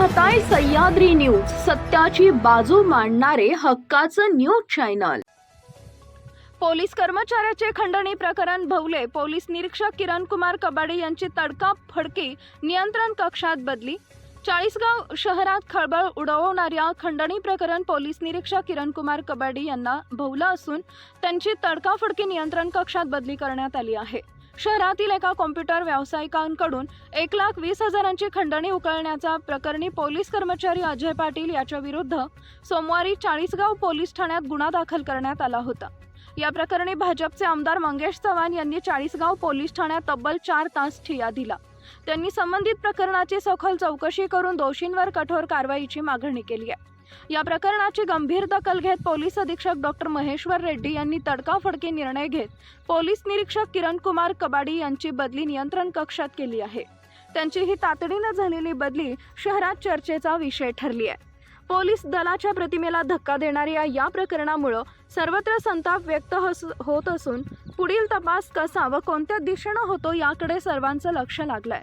खताय Sahyadri news. सत्याची बाजू मांडणारे हक्काचं न्यूज चॅनल. पोलीस कर्मचाऱ्याचे खंडणी प्रकरण भवले. पोलीस निरीक्षक किरण कुमार कबाडे यांची तडका फडकी नियंत्रण कक्षात बदली. चाळीसगाव शहरात खळबळ उडवणाऱ्या खंडणी प्रकरण पोलीस निरीक्षक किरण कुमार कबाडी यांना भवलं असून त्यांची तडकाफडकी नियंत्रण कक्षात बदली करण्यात आली आहे. शहरातील एका कॉम्प्युटर व्यावसायिकांकडून एक लाख वीस हजारांची खंडणी उकळण्याचा प्रकरणी पोलीस कर्मचारी अजय पाटील याच्या विरुद्ध सोमवारी चाळीसगाव पोलीस ठाण्यात गुन्हा दाखल करण्यात आला होता. या प्रकरणी भाजपचे आमदार मंगेश चव्हाण यांनी चाळीसगाव पोलीस ठाण्यात तब्बल चार तास ठिया दिला. त्यांनी संबंधित प्रकरणाची सखोल चौकशी करून दोषींवर कठोर कारवाईची मागणी केली आहे. या प्रकरणाची गंभीर दखल घेत पोलीस अधीक्षक डॉक्टर महेश्वर रेड्डी यांनी तडकाफडकी निर्णय घेत पोलीस निरीक्षक किरण कुमार कबाडी यांची बदली नियंत्रण कक्षात केली आहे. त्यांची ही तातडीनं झालेली बदली शहरात चर्चेचा विषय ठरली आहे. पोलीस दलाच्या प्रतिमेला धक्का देणाऱ्या या प्रकरणामुळं सर्वत्र संताप व्यक्त होत असून पुढील तपास कसा व कोणत्या दिशेनं होतो याकडे सर्वांचं लक्ष लागलंय.